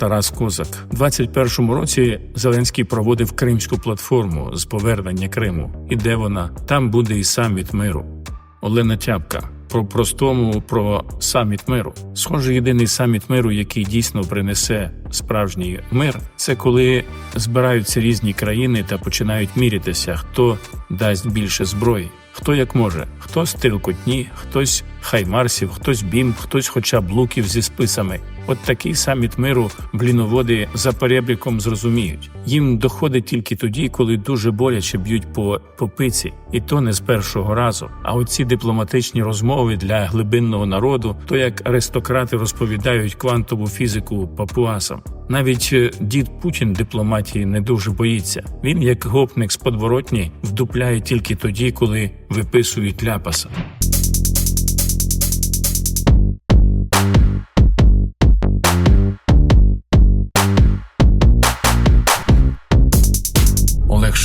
Тарас Козак. У 21-му році Зеленський проводив Кримську платформу з повернення Криму. І де вона? Там буде і саміт миру. Олена Тяпка. Про простому про саміт миру. Схоже, єдиний саміт миру, який дійсно принесе справжній мир, це коли збираються різні країни та починають мірятися, хто дасть більше зброї, хто як може, хтось стрілкотні, хтось хаймарсів, хтось бімб, хтось хоча б луків зі списами. От такий саміт миру бліноводи за перебріком зрозуміють. Їм доходить тільки тоді, коли дуже боляче б'ють по, по пиці, і то не з першого разу. А оці дипломатичні розмови для глибинного народу, то як аристократи розповідають квантову фізику папуасам. Навіть е, дід Путін дипломатії не дуже боїться. Він, як гопник з подворотні, вдупляє тільки тоді, коли виписують ляпаса.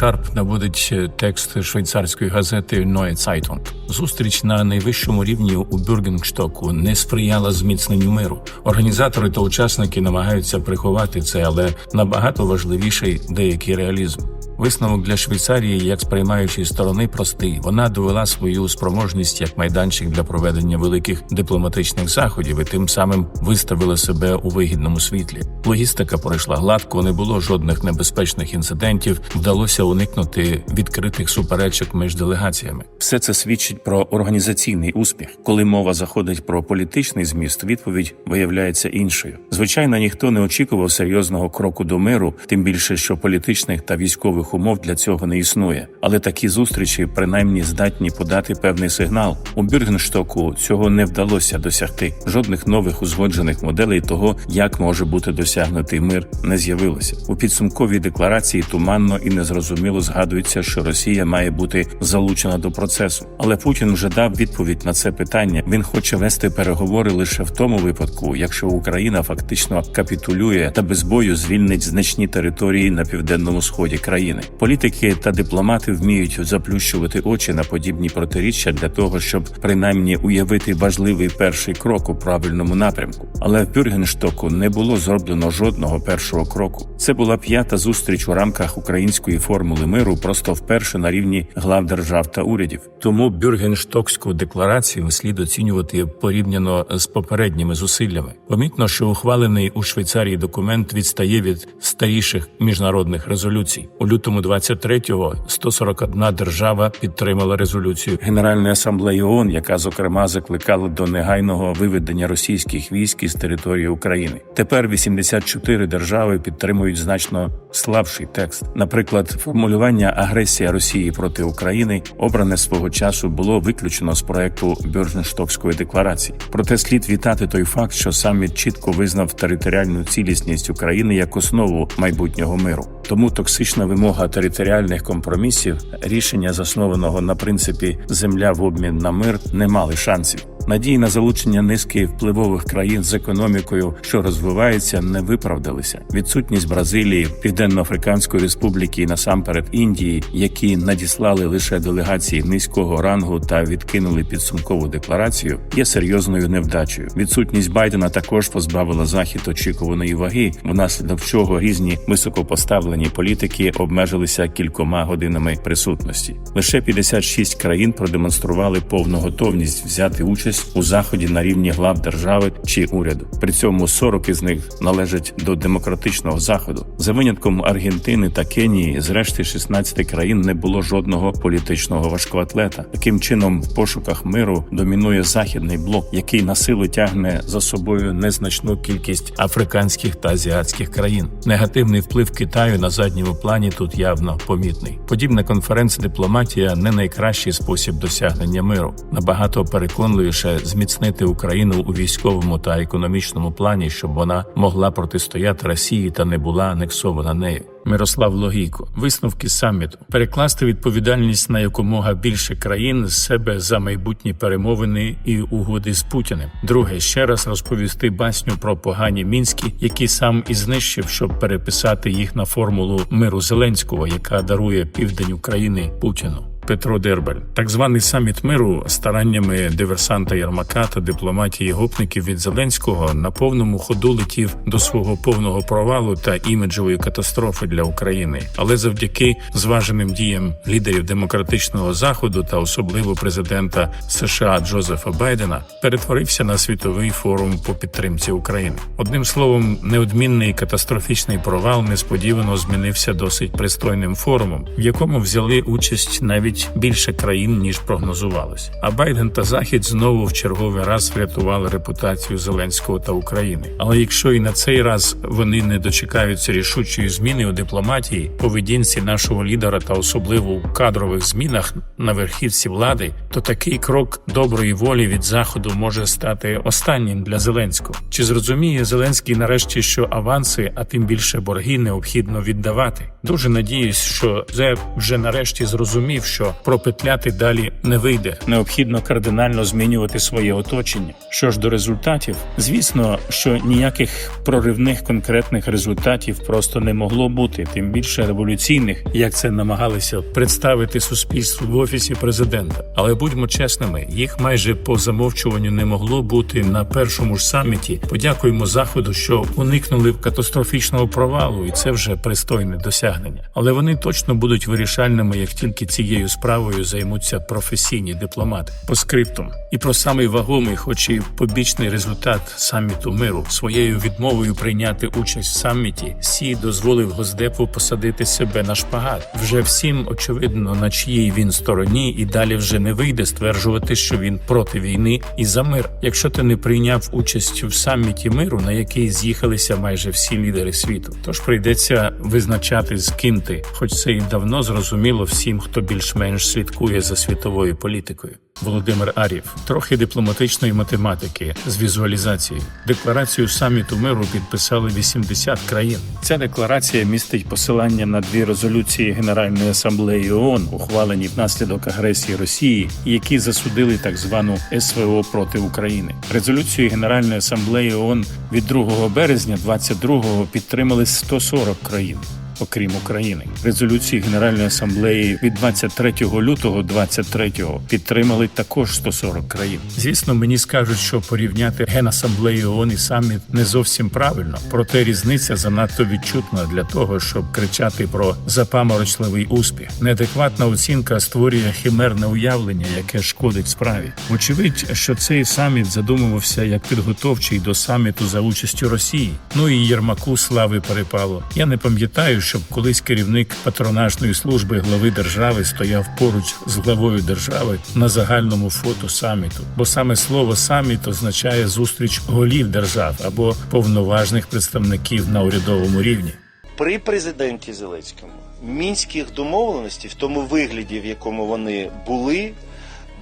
Шарп наводить е, текст швейцарської газети Neue Zeitung. Зустріч на найвищому рівні у Бюргенштоку не сприяла зміцненню миру. Організатори та учасники намагаються приховати це, але набагато важливіший деякий реалізм. Висновок для Швейцарії, як сприймаючої сторони, простий. Вона довела свою спроможність як майданчик для проведення великих дипломатичних заходів і тим самим виставила себе у вигідному світлі. Логістика пройшла гладко, не було жодних небезпечних інцидентів. Вдалося уникнути відкритих суперечок між делегаціями. Все це свідчить про організаційний успіх. Коли мова заходить про політичний зміст, відповідь виявляється іншою. Звичайно, ніхто не очікував серйозного кроку до миру, тим більше, що політичних та військових умов для цього не існує. Але такі зустрічі принаймні здатні подати певний сигнал. У Бюргенштоку цього не вдалося досягти. Жодних нових узгоджених моделей того, як може бути досягнутий мир, не з'явилося. У підсумковій декларації туманно і незрозуміло згадується, що Росія має бути залучена до процесу. Але Путін вже дав відповідь на це питання. Він хоче вести переговори лише в тому випадку, якщо Україна фактично капітулює та без бою звільнить значні території на південному сході країни. Політики та дипломати вміють заплющувати очі на подібні протиріччя для того, щоб принаймні уявити важливий перший крок у правильному напрямку. Але в Бюргенштоку не було зроблено жодного першого кроку. Це була п'ята зустріч у рамках української формули миру, просто вперше на рівні глав держав та урядів. Тому Бюргенштокську декларацію слід оцінювати порівняно з попередніми зусиллями. Помітно, що ухвалений у Швейцарії документ відстає від старіших міжнародних резолюцій. У лютому 23-го 141 держава підтримала резолюцію. Генеральної асамблеї ООН, яка зокрема закликала до негайного виведення російських військ із території України. Тепер 84 держави підтримують значно слабший текст. Наприклад, формулювання агресія Росії проти України обране свого часу було виключено з проекту Бюрженштокської декларації. Проте слід вітати той факт, що саміт чітко визнав територіальну цілісність України як основу майбутнього миру. Тому токсична вимога територіальних компромісів, рішення заснованого на принципі земля в обмін на мир, не мали шансів. Надії на залучення низки впливових країн з економікою, що розвивається, не виправдалися. Відсутність Бразилії, Південно-Африканської Республіки і насамперед Індії, які надіслали лише делегації низького рангу та відкинули підсумкову декларацію, є серйозною невдачею. Відсутність Байдена також позбавила захід очікуваної ваги, внаслідок чого різні високопоставлені політики обмежилися кількома годинами присутності. Лише 56 країн продемонстрували повну готовність взяти участь у заході на рівні глав держави чи уряду. При цьому 40 із них належать до демократичного заходу. За винятком Аргентини та Кенії, з решти 16 країн не було жодного політичного важкоатлета. Таким чином, в пошуках миру домінує західний блок, який на силу тягне за собою незначну кількість африканських та азіатських країн. Негативний вплив Китаю на задньому плані тут явно помітний. Подібна конференц-дипломатія не найкращий спосіб досягнення миру. Набагато переконливіше зміцнити Україну у військовому та економічному плані, щоб вона могла протистояти Росії та не була анексована нею. Мирослав Логійко, висновки саміту перекласти відповідальність на якомога більше країн з себе за майбутні перемовини і угоди з Путіним. Друге, ще раз розповісти басню про погані мінські, які сам і знищив, щоб переписати їх на формулу миру Зеленського, яка дарує південь України Путіну. Петро Дербель. Так званий саміт миру стараннями диверсанта Єрмака та дипломатії гопників від Зеленського на повному ходу летів до свого повного провалу та іміджової катастрофи для України. Але завдяки зваженим діям лідерів демократичного заходу та особливо президента США Джозефа Байдена перетворився на світовий форум по підтримці України. Одним словом, неодмінний катастрофічний провал несподівано змінився досить пристойним форумом, в якому взяли участь навіть більше країн ніж прогнозувалось. А Байден та Захід знову в черговий раз врятували репутацію Зеленського та України. Але якщо і на цей раз вони не дочекаються рішучої зміни у дипломатії, поведінці нашого лідера та особливо у кадрових змінах на верхівці влади, то такий крок доброї волі від заходу може стати останнім для Зеленського. Чи зрозуміє Зеленський нарешті, що аванси, а тим більше борги, необхідно віддавати? Дуже надіюсь, що Зе вже нарешті зрозумів, що пропетляти далі не вийде. Необхідно кардинально змінювати своє оточення. Що ж до результатів, звісно, що ніяких проривних конкретних результатів просто не могло бути, тим більше революційних, як це намагалися представити суспільству в офісі президента. Але будьмо чесними, їх майже по замовчуванню не могло бути на першому ж саміті. Подякуємо заходу, що уникнули катастрофічного провалу, і це вже пристойне досягнення. Але вони точно будуть вирішальними, як тільки цією справою займуться професійні дипломати. По скриптум і про самий вагомий, хоч і побічний результат саміту миру своєю відмовою прийняти участь в саміті. Сі дозволив Госдепу посадити себе на шпагат. Вже всім очевидно, на чиїй він стороні, і далі вже не вийде стверджувати, що він проти війни і за мир. Якщо ти не прийняв участь в саміті миру, на який з'їхалися майже всі лідери світу, тож прийдеться визначати з ким ти, хоч це і давно зрозуміло всім, хто більш-менш слідкує за світовою політикою. Володимир Арів, трохи дипломатичної математики з візуалізації. Декларацію саміту миру підписали 80 країн. Ця декларація містить посилання на дві резолюції Генеральної асамблеї ООН, ухвалені внаслідок агресії Росії, які засудили так звану СВО проти України. Резолюцію Генеральної асамблеї ООН від 2 березня 22-го підтримали 140 країн. Окрім України, резолюції Генеральної асамблеї від 23 лютого 23-го підтримали також 140 країн. Звісно, мені скажуть, що порівняти генасамблею ООН і саміт не зовсім правильно, проте різниця занадто відчутна для того, щоб кричати про запаморочливий успіх. Неадекватна оцінка створює химерне уявлення, яке шкодить справі. Очевидь, що цей саміт задумувався як підготовчий до саміту за участю Росії. Ну і Єрмаку слави перепало. Я не пам'ятаю, щоб колись керівник патронажної служби глави держави стояв поруч з главою держави на загальному фото саміту, бо саме слово саміт означає зустріч голів держав або повноважних представників на урядовому рівні. При президенті Зеленському мінських домовленостей в тому вигляді, в якому вони були,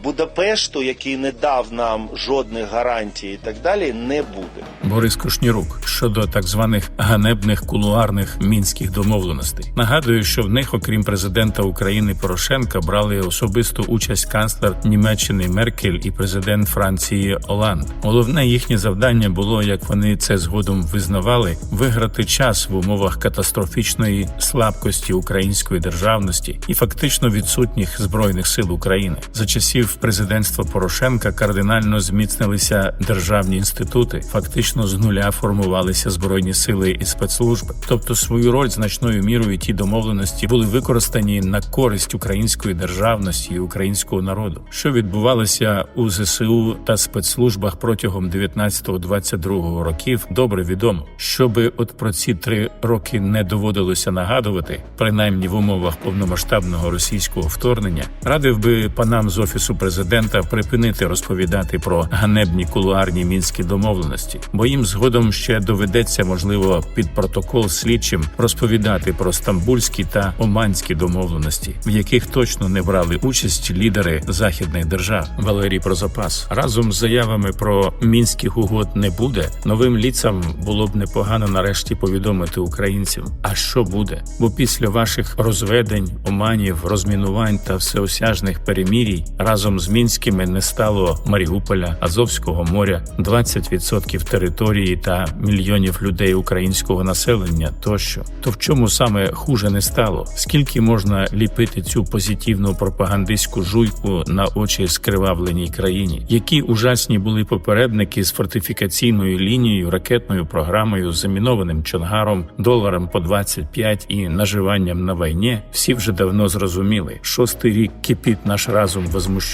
Будапешту, який не дав нам жодних гарантій і так далі, не буде. Борис Кушнірук щодо так званих ганебних кулуарних мінських домовленостей. Нагадую, що в них, окрім президента України Порошенка, брали особисту участь канцлер Німеччини Меркель і президент Франції Оланд. Головне їхнє завдання було, як вони це згодом визнавали, виграти час в умовах катастрофічної слабкості української державності і фактично відсутніх збройних сил України за часів президентства Порошенка кардинально зміцнилися державні інститути, фактично з нуля формувалися збройні сили і спецслужби. Тобто свою роль значною мірою ті домовленості були використані на користь української державності і українського народу, що відбувалося у ЗСУ та спецслужбах протягом 19-22 років. Добре відомо, щоби от про ці три роки не доводилося нагадувати, принаймні в умовах повномасштабного російського вторгнення, радив би панам з офісу президента припинити розповідати про ганебні кулуарні мінські домовленості, бо їм згодом ще доведеться, можливо, під протокол слідчим розповідати про стамбульські та оманські домовленості, в яких точно не брали участь лідери західних держав. Валерій про запас разом з заявами про мінських угод не буде. Новим ліцам було б непогано нарешті повідомити українцям, а що буде? Бо після ваших розведень, оманів, розмінувань та всеосяжних перемірій разом разом з мінськими не стало Маріуполя, Азовського моря, 20% території та мільйонів людей українського населення тощо, то в чому саме хуже не стало? Скільки можна ліпити цю позитивну пропагандистську жуйку на очі скривавленій країні? Які ужасні були попередники з фортифікаційною лінією, ракетною програмою, замінованим чонгаром, доларом по 25 і наживанням на війні? Всі вже давно зрозуміли. Шостий рік кипить наш разум возмущений.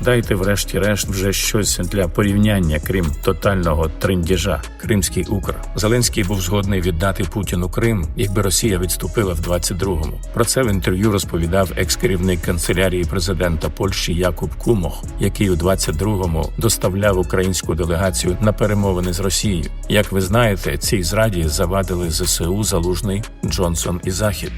Дайте, врешті-решт, вже щось для порівняння, крім тотального трендіжа. Кримський Укр. Зеленський був згодний віддати Путіну Крим, якби Росія відступила в 22-му. Про це в інтерв'ю розповідав екс-керівник канцелярії президента Польщі Якуб Кумох, який у 22-му доставляв українську делегацію на перемовини з Росією. Як ви знаєте, цій зраді завадили ЗСУ Залужний, Джонсон і Захід.